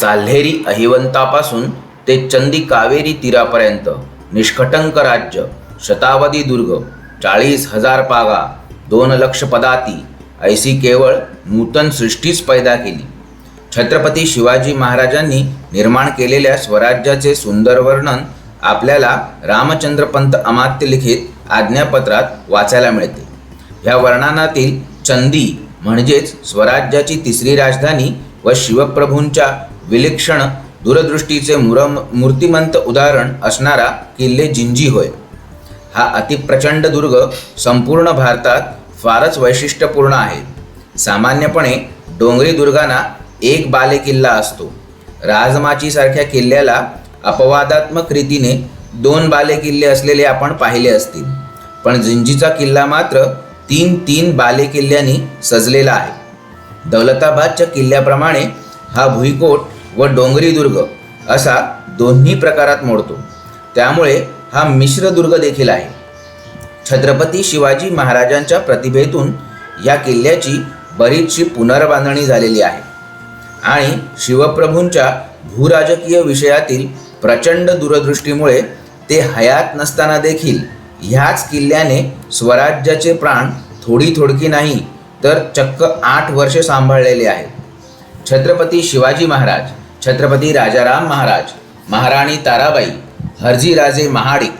साल्हेरी अहिवंतापासून ते चंदी कावेरी तीरापर्यंत निष्कटंक राज्य शतावधी दुर्ग चाळीस हजार पागा दोन लक्ष पदाती ऐसी केवळ नूतन सृष्टीच पैदा केली. छत्रपती शिवाजी महाराजांनी निर्माण केलेल्या स्वराज्याचे सुंदर वर्णन आपल्याला रामचंद्रपंत अमात्य लिखित आज्ञापत्रात वाचायला मिळते. ह्या वर्णनातील चंदी म्हणजेच स्वराज्याची तिसरी राजधानी व शिवप्रभूंच्या विलक्षण दूरदृष्टीचे मुर मूर्तिमंत उदाहरण असणारा किल्ले जिंजी होय. हा अतिप्रचंड दुर्ग संपूर्ण भारतात फारच वैशिष्ट्यपूर्ण आहे. सामान्यपणे डोंगरी दुर्गांना एक बालेकिल्ला असतो. राजमाचीसारख्या किल्ल्याला अपवादात्मक रीतीने दोन बालेकिल्ले असलेले आपण पाहिले असतील. पण जिंजीचा किल्ला मात्र तीन तीन बालेकिल्ल्यांनी सजलेला आहे. दौलताबादच्या किल्ल्याप्रमाणे हा भुईकोट व डोंगरी दुर्ग असा दोन्ही प्रकारात मोडतो. त्यामुळे हा मिश्र दुर्ग देखील आहे. छत्रपती शिवाजी महाराजांच्या प्रतिभेतून या किल्ल्याची बरीचशी पुनर्बांधणी झालेली आहे आणि शिवप्रभूंच्या भूराजकीय विषयातील प्रचंड दूरदृष्टीमुळे ते हयात नसताना देखील ह्याच किल्ल्याने स्वराज्याचे प्राण थोडी थोडकी नाही तर चक्क आठ वर्षे सांभाळलेले आहेत. छत्रपती शिवाजी महाराज छत्रपती राजाराम महाराज महाराणी ताराबाई हरजीराजे महाडिक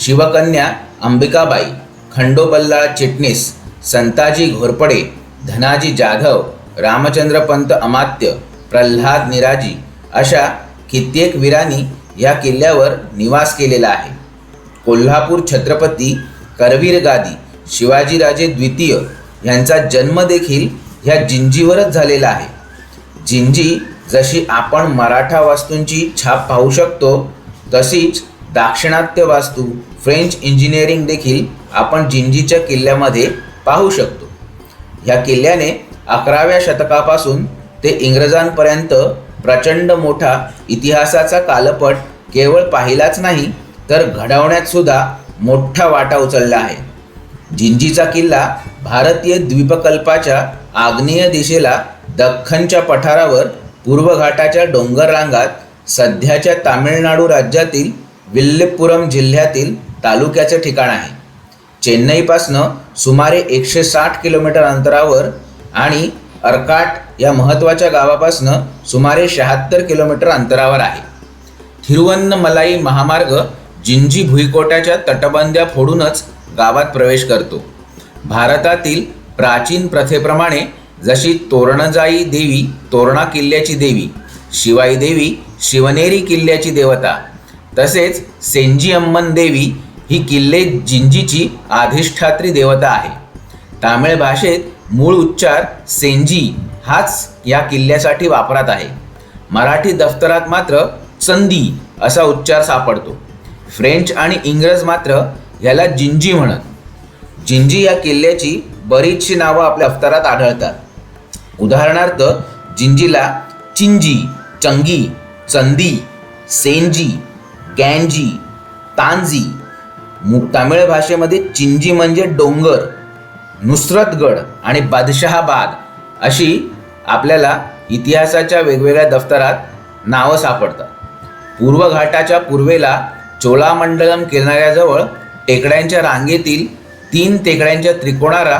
शिवकन्या अंबिकाबाई खंडोबल्ला चिटणीस संताजी घोरपडे धनाजी जाधव रामचंद्रपंत अमात्य प्रल्हाद निराजी अशा कित्येक वीरांनी या किल्ल्यावर निवास केलेला आहे. कोल्हापूर छत्रपती करवीर गादी शिवाजीराजे द्वितीय यांचा जन्म देखील ह्या जिंजीवरच झालेला आहे. जिंजी जशी आपण मराठा वास्तूंची छाप पाहू शकतो तशीच दाक्षिणात्य वास्तू फ्रेंच इंजिनिअरिंग देखील आपण जिंजीच्या किल्ल्यामध्ये पाहू शकतो. ह्या किल्ल्याने अकराव्या शतकापासून ते इंग्रजांपर्यंत प्रचंड मोठा इतिहासाचा कालपट केवळ पाहिलाच नाही तर घडवण्यात सुद्धा मोठा वाटा उचलला आहे. जिंजीचा किल्ला भारतीय द्वीपकल्पाच्या आग्नेय दिशेला दख्खनच्या पठारावर पूर्व घाटाच्या डोंगर रांगात सध्याच्या तामिळनाडू राज्यातील विल्लपुरम जिल्ह्यातील तालुक्याचे ठिकाण आहे. चेन्नईपासनं सुमारे एकशे साठ किलोमीटर अंतरावर आणि अर्काट या महत्त्वाच्या गावापासनं सुमारे शहात्तर किलोमीटर अंतरावर आहे. थिरुवन्नमलाई महामार्ग जिंजी भुईकोट्याच्या तटबंद्या फोडूनच गावात प्रवेश करतो. भारतातील प्राचीन प्रथेप्रमाणे जशी तोरणजाई देवी तोरणा किल्ल्याची देवी शिवाई देवी शिवनेरी किल्ल्याची देवता तसेच सेंजी अम्मन देवी ही किल्ले जिंजीची अधिष्ठात्री देवता आहे. तामिळ भाषेत मूळ उच्चार सेंजी हाच या किल्ल्यासाठी वापरात आहे. मराठी दफ्तरात मात्र चंदी असा उच्चार सापडतो. फ्रेंच आणि इंग्रज मात्र याला जिंजी म्हणत. जिंजी या किल्ल्याची बरीचशी नावं आपल्या अफ्तारात आढळतात. उदाहरणार्थ जिंजीला चिंजी चंगी चंदी सेंजी गॅनजी तांजी मु तामिळ भाषेमध्ये चिंजी म्हणजे डोंगर नुसरतगड आणि बादशहाबाद अशी आपल्याला इतिहासाच्या वेगवेगळ्या दफ्तरात नावं सापडतात. पूर्व घाटाच्या पूर्वेला चोलामंडलम किनाऱ्याजवळ टेकड्यांच्या रांगेतील तीन टेकड्यांच्या त्रिकोणाला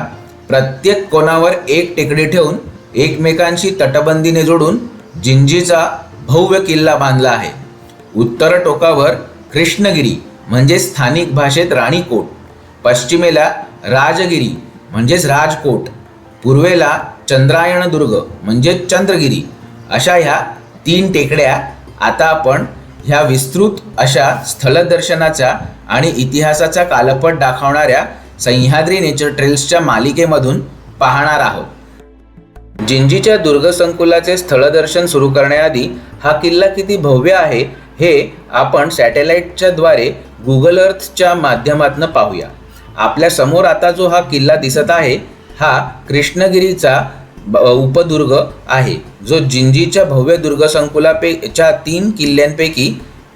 प्रत्येक कोणावर एक टेकडी ठेवून एकमेकांशी तटबंदीने जोडून जिंजीचा भव्य किल्ला बांधला आहे. उत्तर टोकावर कृष्णगिरी म्हणजे स्थानिक भाषेत राणीकोट. पश्चिमेला राजगिरी म्हणजेच राजकोट. पूर्वेला चंद्रायणदुर्ग म्हणजे चंद्रगिरी. अशा ह्या तीन टेकड्या आता आपण ह्या विस्तृत अशा स्थलदर्शनाच्या आणि इतिहासाचा कालपट दाखवणाऱ्या सह्याद्री नेचर ट्रेल्सच्या मालिकेमधून पाहणार आहोत. जिंजीच्या दुर्ग संकुलाचे स्थळदर्शन सुरू करण्याआधी हा किल्ला किती भव्य आहे हे आपण सॅटेलाईटच्या द्वारे गुगल अर्थच्या माध्यमातून पाहूया. आपल्यासमोर आता जो हा किल्ला दिसत आहे हा कृष्णगिरीचा उपदुर्ग आहे जो जिंजीच्या भव्य दुर्ग संकुलापेच्या तीन किल्ल्यांपैकी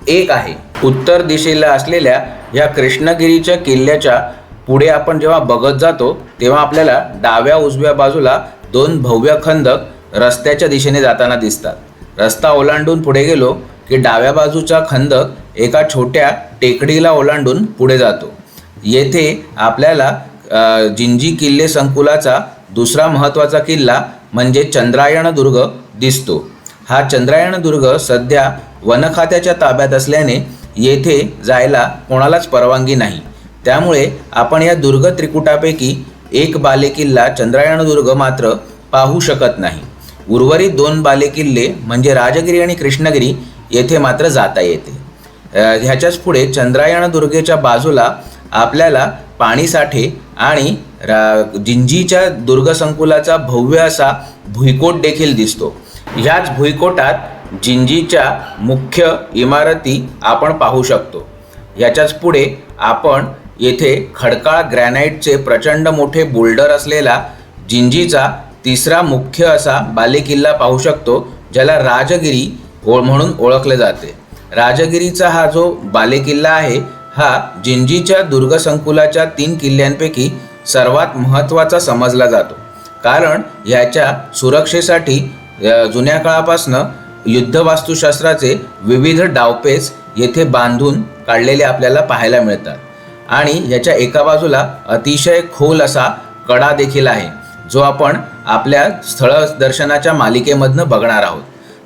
एक आहे. उत्तर दिशेला असलेल्या या कृष्णगिरीच्या किल्ल्याच्या पुढे आपण जेव्हा बघत जातो तेव्हा आपल्याला डाव्या उजव्या बाजूला दोन भव्य खंदक रस्त्याच्या दिशेने जाताना दिसतात. रस्ता ओलांडून पुढे गेलो की डाव्या बाजूचा खंदक एका छोट्या टेकडीला ओलांडून पुढे जातो. येथे आपल्याला जिंजी किल्ले संकुलाचा दुसरा महत्त्वाचा किल्ला म्हणजे चंद्रायण दुर्ग दिसतो. हा चंद्रायण दुर्ग सध्या वनखात्याच्या ताब्यात असल्याने येथे जायला कोणालाच परवानगी नाही. त्यामुळे आपण या दुर्ग त्रिकुटापैकी एक बालेकिल्ला चंद्रायण दुर्ग मात्र पाहू शकत नाही. उर्वरित दोन बालेकिल्ले म्हणजे राजगिरी आणि कृष्णगिरी येथे मात्र जाता येते. ह्याच्याच पुढे चंद्रायण दुर्गेच्या बाजूला आपल्याला पाणीसाठे आणि रा जिंजीच्या दुर्गसंकुलाचा भव्य असा भुईकोट देखील दिसतो. ह्याच भुईकोटात जिंजीच्या मुख्य इमारती आपण पाहू शकतो. ह्याच्याच पुढे आपण येथे खडकाळ ग्रॅनाईटचे प्रचंड मोठे बोल्डर असलेला जिंजीचा तिसरा मुख्य असा बालेकिल्ला पाहू शकतो ज्याला राजगिरी ओळ म्हणून ओळखले जाते. राजगिरीचा हा जो बालेकिल्ला आहे हा जिंजीच्या दुर्गसंकुलाच्या तीन किल्ल्यांपैकी सर्वात महत्त्वाचा समजला जातो. कारण ह्याच्या सुरक्षेसाठी जुन्या काळापासनं युद्धवास्तुशास्त्राचे विविध डावपेच येथे बांधून काढलेले आपल्याला पाहायला मिळतात. आणि याच्या एका बाजूला अतिशय खोल असा कडा देखील आहे जो आपण आपल्या स्थळ दर्शनाच्या मालिकेमधनं बघणार आहोत.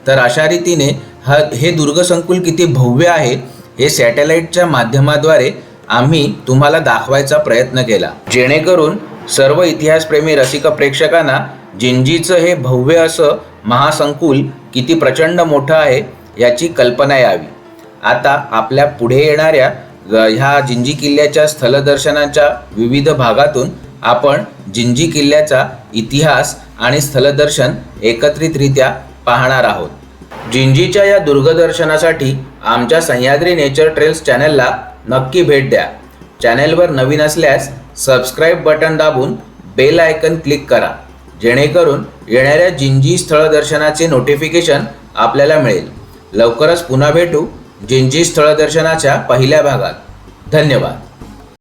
तर अशा रीतीने हा हे दुर्गसंकुल किती भव्य आहे हे सॅटेलाईटच्या माध्यमाद्वारे आम्ही तुम्हाला दाखवायचा प्रयत्न केला. जेणेकरून सर्व इतिहासप्रेमी रसिक प्रेक्षकांना जिंजीचं हे भव्य असं महासंकुल किती प्रचंड मोठं आहे याची कल्पना यावी. आता आपल्या पुढे येणाऱ्या ह्या जिंजी किल्ल्याच्या स्थलदर्शनाच्या विविध भागातून आपण जिंजी किल्ल्याचा इतिहास आणि स्थलदर्शन एकत्रितरित्या पाहणार आहोत. जिंजीच्या या दुर्गदर्शनासाठी आमच्या सह्याद्री नेचर ट्रेल्स चॅनलला नक्की भेट द्या. चॅनेलवर नवीन असल्यास सबस्क्राईब बटन दाबून बेल आयकन क्लिक करा. जेणेकरून येणाऱ्या जिंजी स्थळदर्शनाचे नोटिफिकेशन आपल्याला मिळेल. लवकरच पुन्हा भेटू. जिंजी स्थळदर्शनाच्या पहिल्या भागात. धन्यवाद.